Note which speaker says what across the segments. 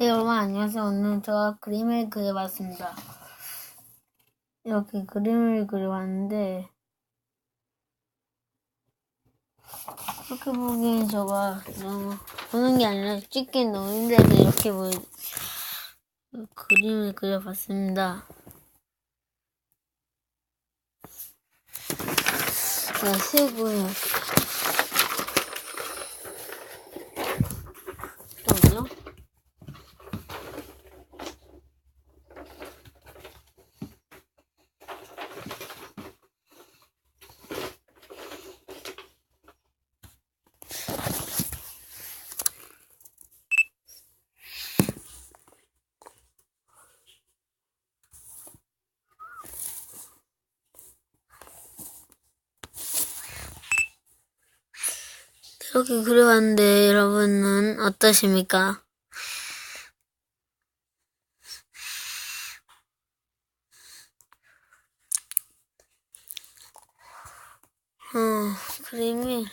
Speaker 1: 네, 여러분 안녕하세요. 오늘 제가 그림을 그려봤습니다. 이렇게 그림을 그려봤는데 이렇게 보기엔 제가 너무 보는 게 아니라 찍기엔 너무 힘들어서 이렇게 보 그림을 그려봤습니다. 자, 세고요. 이렇게 그려봤는데 여러분은 어떠십니까? 어, 그림이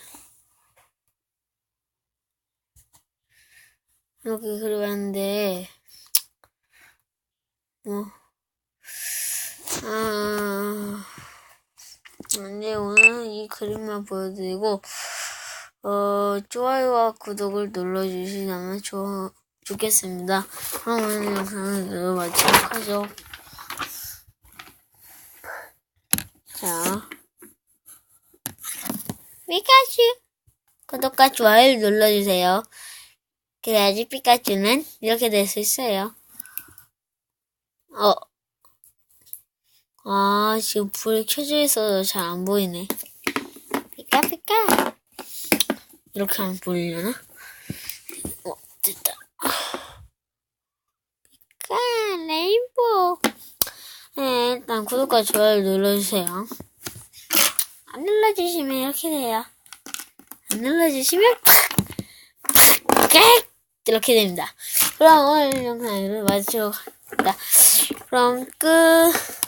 Speaker 1: 이렇게 그려봤는데 뭐 아, 이제 오늘은 이 그림만 보여드리고 어, 좋아요와 구독을 눌러주시면 좋, 좋겠습니다. 그럼 오늘 영상은 이거 마치도록 하죠. 자, 피카츄! 구독과 좋아요를 눌러주세요. 그래야지 피카츄는 이렇게 될 수 있어요. 어, 아, 지금 불이 켜져 있어서 잘 안 보이네. 피카피카! 이렇게 하면 보이려나? 어, 됐다. 피카, 레인보우. 네, 일단 구독과 좋아요 눌러주세요. 안 눌러주시면 이렇게 돼요. 안 눌러주시면 팍! 팍! 이렇게 됩니다. 그럼 오늘 영상을 마치도록 합니다. 그럼 끝.